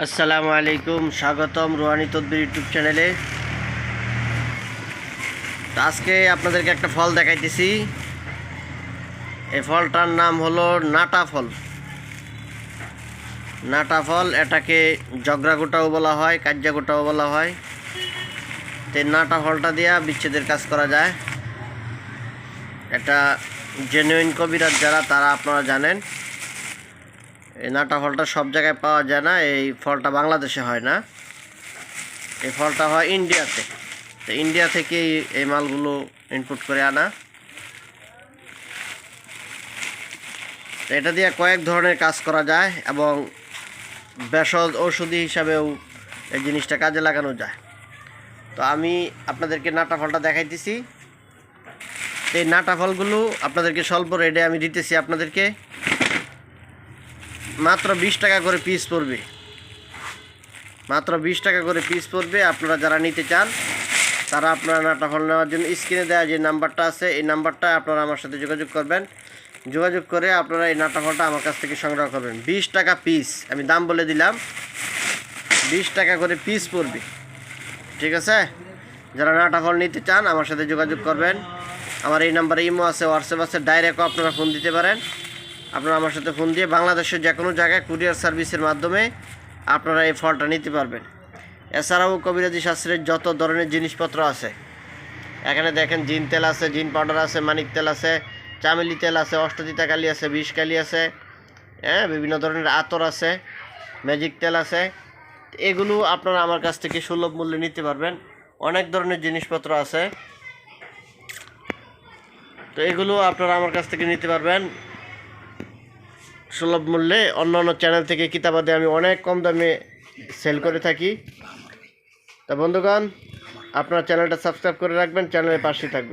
আসসালামু আলাইকুম, স্বাগতম রুহানি তদ্বির ইউটিউব চ্যানেলে। আজকে আপনাদেরকে একটা ফল দেখাইতেছি। এই ফলটার নাম হলো নাটা ফল। নাটা ফল এটাকে জগরা গোটাও বলা হয়, কাজ্জা গোটাও বলা হয়। তো নাটা ফলটা দিয়া বিচ্ছেদের কাজ করা যায়। এটা জেনুইন কবিরাজ যারা, তারা আপনারা জানেন। এই নাটা ফলটা সব জায়গায় পাওয়া যায় না, এই ফলটা বাংলাদেশে হয় না। এই ফলটা হয় ইন্ডিয়াতে। তো ইন্ডিয়া থেকে এই- মালগুলো ইনপুট করে আনা। এটা দিয়ে কয়েক ধরনের কাজ করা যায় এবং ভেষজ ঔষধি হিসাবেও এই জিনিসটা কাজে লাগানো যায়। তো আমি আপনাদেরকে নাটা ফলটা দেখাইতেছি। এই নাটা ফলগুলো আপনাদেরকে স্বল্প রেটে আমি দিতেছি আপনাদেরকে। মাত্র বিশ টাকা করে পিস পড়বে। মাত্র বিশ টাকা করে পিস পড়বে। আপনারা যারা নিতে চান, তারা আপনারা নাটা ফল নেওয়ার জন্য স্ক্রিনে দেওয়া যে নাম্বারটা আছে, এই নাম্বারটা আপনারা আমার সাথে যোগাযোগ করবেন। যোগাযোগ করে আপনারা এই নাটা ফলটা আমার কাছ থেকে সংগ্রহ করবেন। বিশ টাকা পিস আমি দাম বলে দিলাম। বিশ টাকা করে পিস পড়বে। ঠিক আছে? যারা নাটা ফল নিতে চান, আমার সাথে যোগাযোগ করবেন। আমার এই নাম্বারে ইমো আছে, হোয়াটসঅ্যাপ আছে ডাইরেক্টও আপনারা ফোন দিতে পারেন। আপনারা আমার সাথে ফোন দিয়ে বাংলাদেশের যে কোনো জায়গায় কুরিয়ার সার্ভিসের মাধ্যমে আপনারা এই ফলটা নিতে পারবেন। এছাড়াও কবিরাজি শাস্ত্রের যত ধরনের জিনিসপত্র আছে, এখানে দেখেন জিন তেল আছে, জিন পাউডার আছে, মানিক তেল আছে, চামেলি তেল আছে, অষ্টদিতা কালি আছে বিষকালি আছে হ্যাঁ বিভিন্ন ধরনের আতর আছে, ম্যাজিক তেল আছে। এগুলো আপনারা আমার কাছ থেকে সুলভ মূল্যে নিতে পারবেন। অনেক ধরনের জিনিসপত্র আছে। তো এগুলো আপনারা আমার কাছ থেকে নিতে পারবেন। সুলভ মূল্যে অন্য অন্য চ্যানেল থেকে কিতাবাদে আমি অনেক কম দামে সেল করে থাকি। তা বন্ধুগণ, আপনার চ্যানেলটা সাবস্ক্রাইব করে রাখবেন চ্যানেলের পাশে থাকবেন।